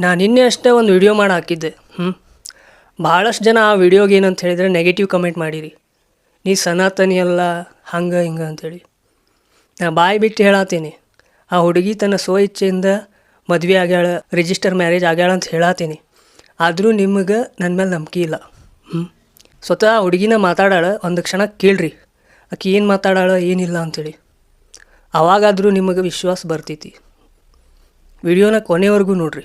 ನಾ ನಿನ್ನೆ ಅಷ್ಟೇ ಒಂದು ವಿಡಿಯೋ ಮಾಡಿ ಹಾಕಿದ್ದೆ. ಹ್ಞೂ ಭಾಳಷ್ಟು ಜನ ಆ ವಿಡಿಯೋಗೆ ಏನಂತ ಹೇಳಿದರೆ ನೆಗೆಟಿವ್ ಕಮೆಂಟ್ ಮಾಡಿರಿ. ನೀ ಸನಾತನಿ ಅಲ್ಲ, ಹಂಗೆ, ಹಿಂಗೆ ಅಂಥೇಳಿ ನಾ ಬಾಯಿ ಬಿಟ್ಟು ಹೇಳತ್ತೀನಿ ಆ ಹುಡುಗಿ ತನ್ನ ಸ್ವ ಇಚ್ಛೆಯಿಂದ ಮದುವೆ ಆಗ್ಯಾಳ ರಿಜಿಸ್ಟರ್ ಮ್ಯಾರೇಜ್ ಆಗ್ಯಾಳ ಅಂತ ಹೇಳತ್ತೀನಿ ಆದರೂ ನಿಮಗೆ ನನ್ನ ಮೇಲೆ ನಂಬಿಕೆ ಇಲ್ಲ. ಹ್ಞೂ ಸ್ವತಃ ಆ ಹುಡುಗಿನ ಮಾತಾಡಾಳ, ಒಂದು ಕ್ಷಣ ಕೇಳ್ರಿ. ಆಕೆ ಏನು ಮಾತಾಡಾಳ, ಏನಿಲ್ಲ ಅಂಥೇಳಿ ಅವಾಗಾದರೂ ನಿಮಗೆ ವಿಶ್ವಾಸ ಬರ್ತೈತಿ. ವಿಡಿಯೋನ ಕೊನೆವರೆಗೂ ನೋಡ್ರಿ.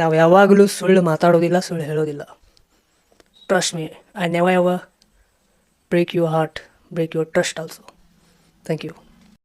ನಾವು ಯಾವಾಗಲೂ ಸುಳ್ಳು ಮಾತಾಡೋದಿಲ್ಲ, ಸುಳ್ಳು ಹೇಳೋದಿಲ್ಲ. ಟ್ರಸ್ಟ್ ಮೀ ಐ ನೆವ ಯಾವ break your heart break your trust also thank you